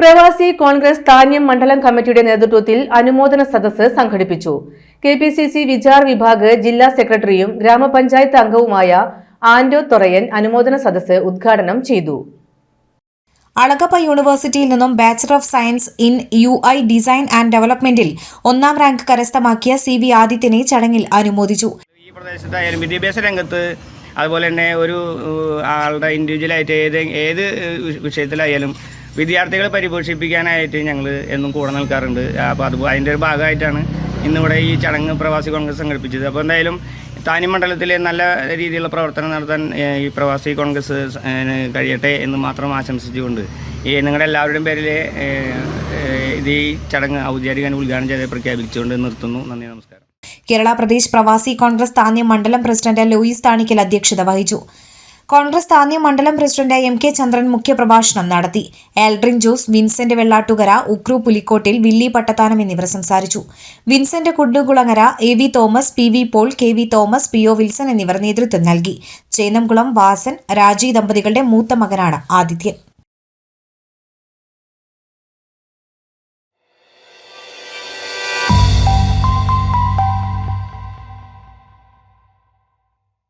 പ്രവാസി കോൺഗ്രസ് താന്യം മണ്ഡലം കമ്മിറ്റിയുടെ നേതൃത്വത്തിൽ അനുമോദന സദസ്സ് സംഘടിപ്പിച്ചു. K P C C Vichar Vibhag ജില്ലാ സെക്രട്ടറിയും ഗ്രാമപഞ്ചായത്ത് അംഗവുമായ ആന്റോ തൊറയൻ അനുമോദന സദസ്സ് ഉദ്ഘാടനം ചെയ്തു. അളകപ്പ യൂണിവേഴ്സിറ്റിയിൽ നിന്നും bachelor of science in U I design and ഡെവലപ്മെന്റിൽ ഒന്നാം റാങ്ക് കരസ്ഥമാക്കിയ സി വി ആദിത്യനെ ചടങ്ങിൽ അനുമോദിച്ചു. ഈ പ്രദേശത്തായാലും വിദ്യാഭ്യാസ രംഗത്ത് അതുപോലെ തന്നെ ഒരു ആളുടെ ഇൻഡിവിജ്വലായിട്ട് ഏത് ഏത് വിഷയത്തിലായാലും വിദ്യാർത്ഥികളെ പരിപോഷിപ്പിക്കാനായിട്ട് ഞങ്ങൾ എന്നും കൂടെ നിൽക്കാറുണ്ട്. അപ്പോൾ അത് അതിന്റെ ഒരു ഭാഗമായിട്ടാണ് ഇന്നിവിടെ ഈ ചടങ്ങ് പ്രവാസി കോൺഗ്രസ് സംഘടിപ്പിച്ചത്. അപ്പോൾ എന്തായാലും താനി മണ്ഡലത്തിലെ നല്ല രീതിയിലുള്ള പ്രവർത്തനം നടത്താൻ ഈ പ്രവാസി കോൺഗ്രസ് കഴിയട്ടെ എന്ന് മാത്രം ആശംസിച്ചുകൊണ്ട് ഈ നിങ്ങളുടെ എല്ലാവരുടെയും പേരിൽ ഇത് ഈ ചടങ്ങ് ഔദ്യോഗികമായി ഉദ്ഘാടനം ചെയ്ത് പ്രഖ്യാപിച്ചുകൊണ്ട് നിർത്തുന്നു. നന്ദി നമസ്കാരം. കേരള പ്രദേശ് പ്രവാസി കോൺഗ്രസ് താന്യം മണ്ഡലം പ്രസിഡന്റ് ലൂയിസ് താണിക്കൽ അധ്യക്ഷത വഹിച്ചു. കോൺഗ്രസ് സ്ഥാനീയ മണ്ഡലം പ്രസിഡന്റ് എം കെ ചന്ദ്രൻ മുഖ്യപ്രഭാഷണം നടത്തി. Aldrin Jose Vincent Vellattukara Ukru Pulikottil Willy Pattathanam എന്നിവർ സംസാരിച്ചു. Vincent Kundukulangara A V Thomas P V Paul K V Thomas P O Wilson എന്നിവർ നേതൃത്വം നൽകി. ചേന്നംകുളം വാസൻ രാജി ദമ്പതികളുടെ മൂത്ത മകനാണ് ആദിത്യൻ